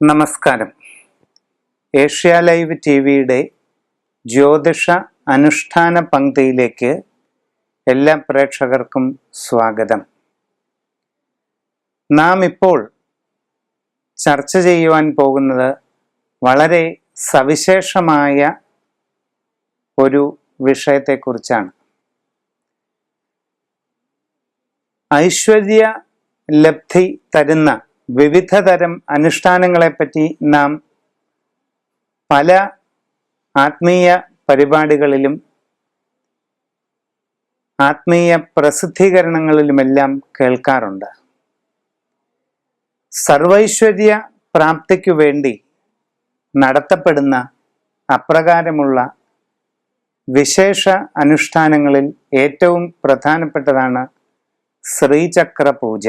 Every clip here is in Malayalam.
നമസ്കാരം. ഏഷ്യ ലൈവ് ടി വിയുടെ ജ്യോതിഷ അനുഷ്ഠാന പങ്ക്തിയിലേക്ക് എല്ലാ പ്രേക്ഷകർക്കും സ്വാഗതം. നാം ഇപ്പോൾ ചർച്ച ചെയ്യുവാൻ പോകുന്നത് വളരെ സവിശേഷമായ ഒരു വിഷയത്തെക്കുറിച്ചാണ്. ഐശ്വര്യ ലബ്ധി തരുന്ന വിവിധ തരം അനുഷ്ഠാനങ്ങളെപ്പറ്റി നാം പല ആത്മീയ പരിപാടികളിലും ആത്മീയ പ്രസിദ്ധീകരണങ്ങളിലുമെല്ലാം കേൾക്കാറുണ്ട്. സർവൈശ്വര്യ പ്രാപ്തിക്കു വേണ്ടി നടത്തപ്പെടുന്ന അപ്രകാരമുള്ള വിശേഷ അനുഷ്ഠാനങ്ങളിൽ ഏറ്റവും പ്രധാനപ്പെട്ടതാണ് ശ്രീചക്ര പൂജ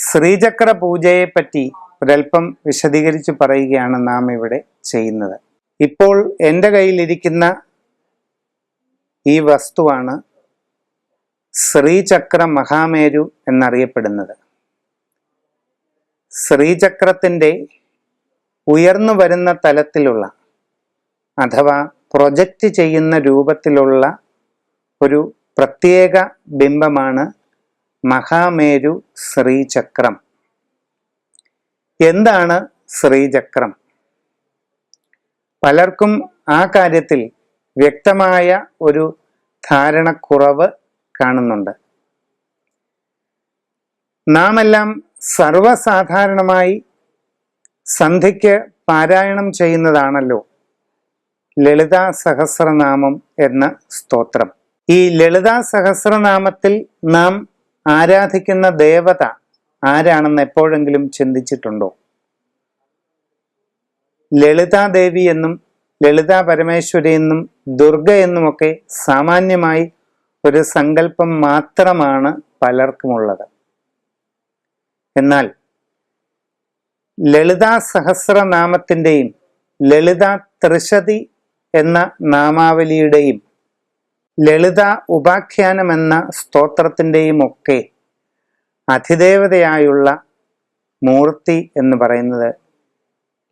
ശ്രീചക്ര പൂജയെപ്പറ്റി ഒരൽപ്പം വിശദീകരിച്ച് പറയുകയാണ് നാം ഇവിടെ ചെയ്യുന്നത്. ഇപ്പോൾ എന്റെ കയ്യിലിരിക്കുന്ന ഈ വസ്തുവാണ് ശ്രീചക്ര മഹാമേരു എന്നറിയപ്പെടുന്നത്. ശ്രീചക്രത്തിന്റെ ഉയർന്നു വരുന്ന തലത്തിലുള്ള അഥവാ പ്രൊജക്റ്റ് ചെയ്യുന്ന രൂപത്തിലുള്ള ഒരു പ്രത്യേക ബിംബമാണ് മഹാമേരു ശ്രീചക്രം. എന്താണ് ശ്രീചക്രം? പലർക്കും ആ കാര്യത്തിൽ വ്യക്തമായ ഒരു ധാരണക്കുറവ് കാണുന്നുണ്ട്. നാം എല്ലാം സർവസാധാരണമായി സന്ധിക്ക് പാരായണം ചെയ്യുന്നതാണല്ലോ ലളിതാ സഹസ്രനാമം എന്ന സ്തോത്രം. ഈ ലളിതാ സഹസ്രനാമത്തിൽ നാം ആരാധിക്കുന്ന ദേവത ആരാണെന്ന് എപ്പോഴെങ്കിലും ചിന്തിച്ചിട്ടുണ്ടോ? ലളിതാദേവി എന്നും ലളിതാ പരമേശ്വരി എന്നും ദുർഗ എന്നുമൊക്കെ സാമാന്യമായി ഒരു സങ്കല്പം മാത്രമാണ് പലർക്കുമുള്ളത്. എന്നാൽ ലളിതാ സഹസ്രനാമത്തിന്റെയും ലളിതാ ത്രിശതി എന്ന നാമാവലിയുടെയും ലളിത ഉപാഖ്യാനമെന്ന സ്തോത്രത്തിന്റെയും ഒക്കെ അധിദേവതയായുള്ള മൂർത്തി എന്ന് പറയുന്നത്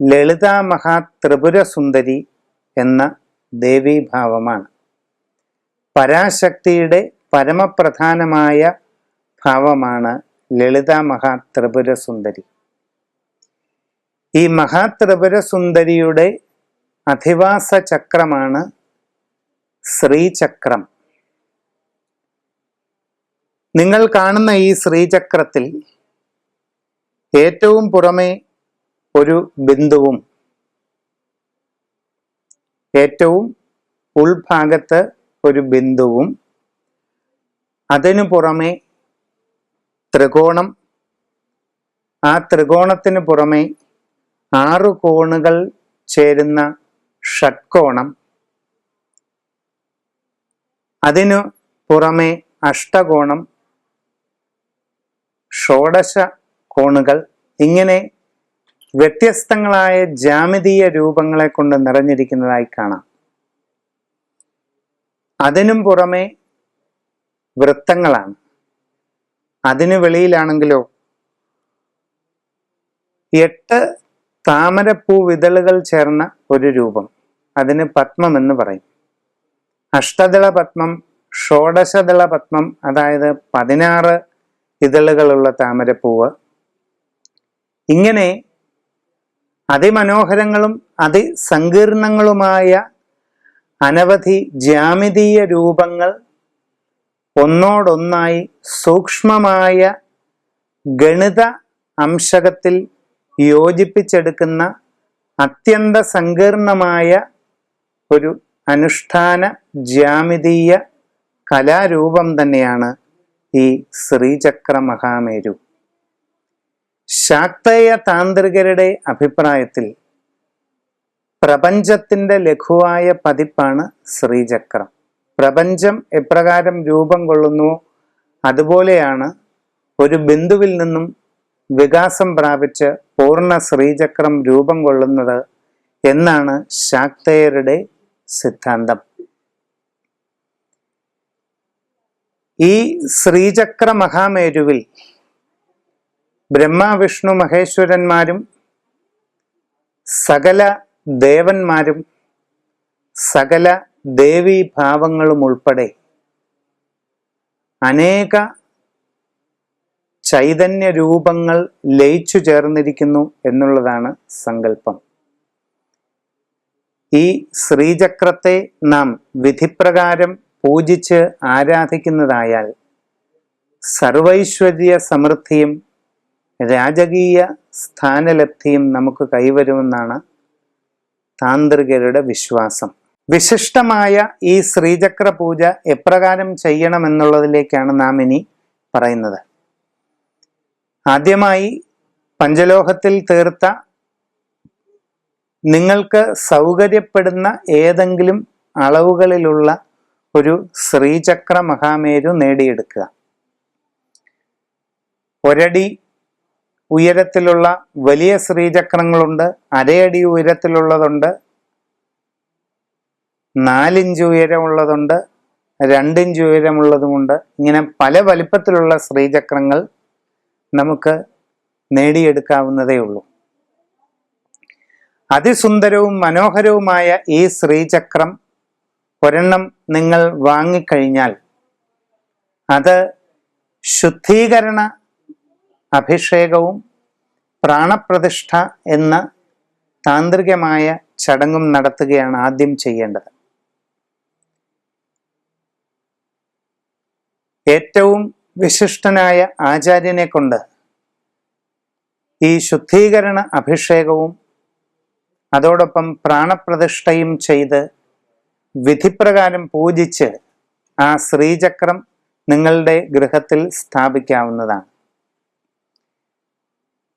ലളിത മഹാത്രിപുരസുന്ദരി ത്രിപുര സുന്ദരി എന്ന ദേവീഭാവമാണ്. പരാശക്തിയുടെ പരമപ്രധാനമായ ഭാവമാണ് ലളിത മഹാത്രിപുരസുന്ദരി ഈ മഹാത്രിപുരസുന്ദരിയുടെ അധിവാസ ചക്രമാണ് ശ്രീചക്രം. നിങ്ങൾ കാണുന്ന ഈ ശ്രീചക്രത്തിൽ ഏറ്റവും പുറമെ ഒരു ബിന്ദുവും ഏറ്റവും ഉൾഭാഗത്ത് ഒരു ബിന്ദുവും അതിനു പുറമെ ത്രികോണം. ആ ത്രികോണത്തിന് പുറമെ ആറു കോണുകൾ ചേരുന്ന ഷഡ്കോണം. അതിനു പുറമെ അഷ്ടകോണം ഷോഡശ കോണുകൾ ഇങ്ങനെ വ്യത്യസ്തങ്ങളായ ജാമിതീയ രൂപങ്ങളെ കൊണ്ട് നിറഞ്ഞിരിക്കുന്നതായി കാണാം. അതിനും പുറമെ വൃത്തങ്ങളാണ്. അതിനു വെളിയിലാണെങ്കിലോ എട്ട് താമരപ്പൂ വിതളുകൾ ചേർന്ന ഒരു രൂപം. അതിന് പത്മം എന്ന് പറയും. അഷ്ടദള പത്മം ഷോഡശദള പത്മം അതായത് പതിനാറ് ഇതളുകളുള്ള താമരപ്പൂവ്. ഇങ്ങനെ അതിമനോഹരങ്ങളും അതിസങ്കീർണങ്ങളുമായ അനവധി ജ്യാമിതീയ രൂപങ്ങൾ ഒന്നോടൊന്നായി സൂക്ഷ്മമായ ഗണിത അംശകത്തിൽ യോജിപ്പിച്ചെടുക്കുന്ന അത്യന്ത സങ്കീർണമായ ഒരു അനുഷ്ഠാന ജ്യാമിതീയ കലാരൂപം തന്നെയാണ് ഈ ശ്രീചക്ര മഹാമേരു. ശാക്തേയ താന്ത്രികരുടെ അഭിപ്രായത്തിൽ പ്രപഞ്ചത്തിന്റെ ലഘുവായ പതിപ്പാണ് ശ്രീചക്രം. പ്രപഞ്ചം എപ്രകാരം രൂപം കൊള്ളുന്നുവോ അതുപോലെയാണ് ഒരു ബിന്ദുവിൽ നിന്നും വികാസം പ്രാപിച്ച് പൂർണ ശ്രീചക്രം രൂപം കൊള്ളുന്നത് എന്നാണ് ശാക്തേയരുടെ സിദ്ധാന്തം. ഈ ശ്രീചക്ര മഹാമേരുവിൽ ബ്രഹ്മ വിഷ്ണു മഹേശ്വരന്മാരും സകല ദേവന്മാരും സകല ദേവീഭാവങ്ങളും ഉൾപ്പെടെ അനേക ചൈതന്യ രൂപങ്ങൾ ലയിച്ചു ചേർന്നിരിക്കുന്നു എന്നുള്ളതാണ് സങ്കല്പം. ഈ ശ്രീചക്രത്തെ നാം വിധിപ്രകാരം പൂജിച്ച് ആരാധിക്കുന്നതായാൽ സർവൈശ്വര്യ സമൃദ്ധിയും രാജകീയ സ്ഥാനലബ്ധിയും നമുക്ക് കൈവരുമെന്നാണ് താന്ത്രികരുടെ വിശ്വാസം. വിശിഷ്ടമായ ഈ ശ്രീചക്ര പൂജ എപ്രകാരം ചെയ്യണമെന്നുള്ളതിലേക്കാണ് നാം ഇനി പറയുന്നത്. ആദ്യമായി പഞ്ചലോഹത്തിൽ തീർത്ത നിങ്ങൾക്ക് സൗകര്യപ്പെടുന്ന ഏതെങ്കിലും അളവുകളിലുള്ള ഒരു ശ്രീചക്ര മഹാമേരു നേടിയെടുക്കുക. ഒരടി ഉയരത്തിലുള്ള വലിയ ശ്രീചക്രങ്ങളുണ്ട് അരയടി ഉയരത്തിലുള്ളതുണ്ട് നാലിഞ്ച് ഉയരമുള്ളതുണ്ട് രണ്ടിഞ്ച് ഉയരമുള്ളതുമുണ്ട്. ഇങ്ങനെ പല വലിപ്പത്തിലുള്ള ശ്രീചക്രങ്ങൾ നമുക്ക് നേടിയെടുക്കാവുന്നതേ ഉള്ളൂ അതിസുന്ദരവും മനോഹരവുമായ ഈ ശ്രീചക്രം ഒരെണ്ണം നിങ്ങൾ വാങ്ങിക്കഴിഞ്ഞാൽ അത് ശുദ്ധീകരണ അഭിഷേകവും പ്രാണപ്രതിഷ്ഠ എന്ന താന്ത്രികമായ ചടങ്ങും നടത്തുകയാണ് ആദ്യം ചെയ്യേണ്ടത്. ഏറ്റവും വിശിഷ്ടനായ ആചാര്യനെ കൊണ്ട് ഈ ശുദ്ധീകരണ അഭിഷേകവും അതോടൊപ്പം പ്രാണപ്രതിഷ്ഠയും ചെയ്ത് വിധിപ്രകാരം പൂജിച്ച് ആ ശ്രീചക്രം നിങ്ങളുടെ ഗൃഹത്തിൽ സ്ഥാപിക്കാവുന്നതാണ്.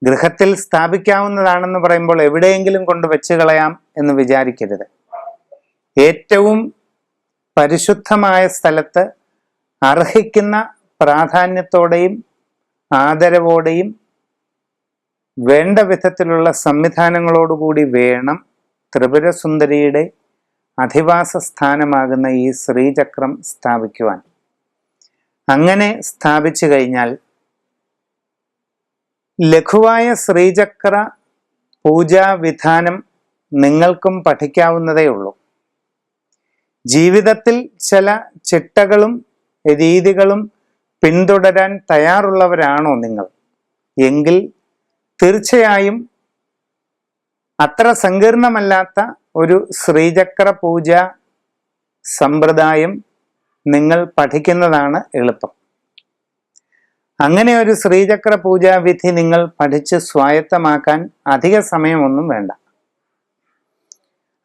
ഗൃഹത്തിൽ സ്ഥാപിക്കാവുന്നതാണെന്ന് പറയുമ്പോൾ എവിടെയെങ്കിലും കൊണ്ട് വെച്ച് കളയാം എന്ന് വിചാരിക്കരുത്. ഏറ്റവും പരിശുദ്ധമായ സ്ഥലത്ത് അർഹിക്കുന്ന പ്രാധാന്യത്തോടെയും ആദരവോടെയും വേണ്ട വിധത്തിലുള്ള സംവിധാനങ്ങളോടുകൂടി വേണം ത്രിപുരസുന്ദരിയുടെ അധിവാസ സ്ഥാനമാകുന്ന ഈ ശ്രീചക്രം സ്ഥാപിക്കുവാൻ. അങ്ങനെ സ്ഥാപിച്ചു കഴിഞ്ഞാൽ ലഘുവായ ശ്രീചക്ര പൂജാവിധാനം നിങ്ങൾക്കും പഠിക്കാവുന്നതേ ഉള്ളൂ. ജീവിതത്തിൽ ചില ചിട്ടകളും രീതികളും പിന്തുടരാൻ തയ്യാറുള്ളവരാണോ നിങ്ങൾ? എങ്കിൽ തീർച്ചയായും അത്ര സങ്കീർണമല്ലാത്ത ഒരു ശ്രീചക്ര പൂജ സമ്പ്രദായം നിങ്ങൾ പഠിക്കുന്നതാണ് എളുപ്പം. അങ്ങനെ ഒരു ശ്രീചക്ര പൂജാവിധി നിങ്ങൾ പഠിച്ച് സ്വായത്തമാക്കാൻ അധിക സമയമൊന്നും വേണ്ട.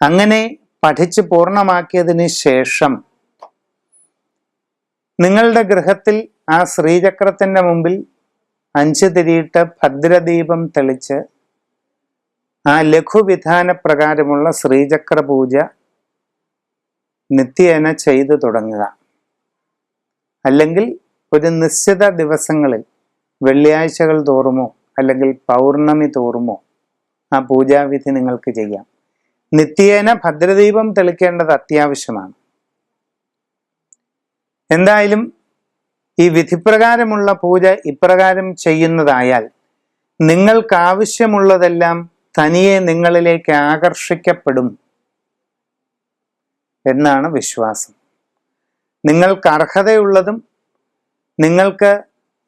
അങ്ങനെ പഠിച്ച് പൂർണമാക്കിയതിന് ശേഷം നിങ്ങളുടെ ഗൃഹത്തിൽ ആ ശ്രീചക്രത്തിന്റെ മുമ്പിൽ അഞ്ച് തിരിയിട്ട് ഭദ്രദീപം തെളിച്ച് ആ ലഘുവിധാന പ്രകാരമുള്ള ശ്രീചക്ര പൂജ നിത്യേന ചെയ്തു തുടങ്ങുക. അല്ലെങ്കിൽ ഒരു നിശ്ചിത ദിവസങ്ങളിൽ വെള്ളിയാഴ്ചകൾ തോറുമോ അല്ലെങ്കിൽ പൗർണമി തോറുമോ ആ പൂജാവിധി നിങ്ങൾക്ക് ചെയ്യാം. നിത്യേന ഭദ്രദീപം തെളിക്കേണ്ടത് അത്യാവശ്യമാണ്. എന്തായാലും ഈ വിധിപ്രകാരമുള്ള പൂജ ഇപ്രകാരം ചെയ്യുന്നതായാൽ നിങ്ങൾക്കാവശ്യമുള്ളതെല്ലാം തനിയെ നിങ്ങളിലേക്ക് ആകർഷിക്കപ്പെടും എന്നാണ് വിശ്വാസം. നിങ്ങൾക്ക് അർഹതയുള്ളതും നിങ്ങൾക്ക്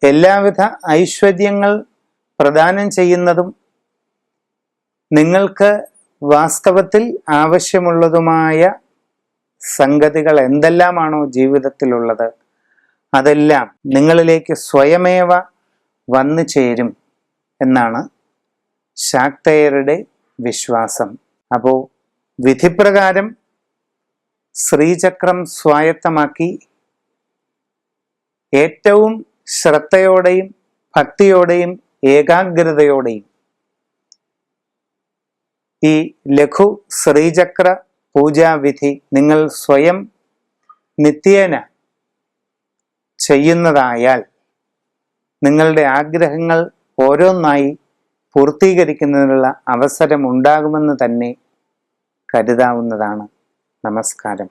എല്ലാവിധ ഐശ്വര്യങ്ങൾ പ്രദാനം ചെയ്യുന്നതും നിങ്ങൾക്ക് വാസ്തവത്തിൽ ആവശ്യമുള്ളതുമായ സംഗതികൾ എന്തെല്ലാമാണോ ജീവിതത്തിലുള്ളത് അതെല്ലാം നിങ്ങളിലേക്ക് സ്വയമേവ വന്നു ചേരും എന്നാണ് ശാക്തേയരുടെ വിശ്വാസം. അപ്പോൾ വിധിപ്രകാരം ശ്രീചക്രം സ്വായത്തമാക്കി ഏറ്റവും ശ്രദ്ധയോടെയും ഭക്തിയോടെയും ഏകാഗ്രതയോടെയും ഈ ലഘു ശ്രീചക്ര പൂജാവിധി നിങ്ങൾ സ്വയം നിത്യേന ചെയ്യുന്നതായാൽ നിങ്ങളുടെ ആഗ്രഹങ്ങൾ ഓരോന്നായി പൂർത്തീകരിക്കുന്നതിനുള്ള അവസരം ഉണ്ടാകുമെന്ന് തന്നെ കരുതാവുന്നതാണ് നമസ്കാരം.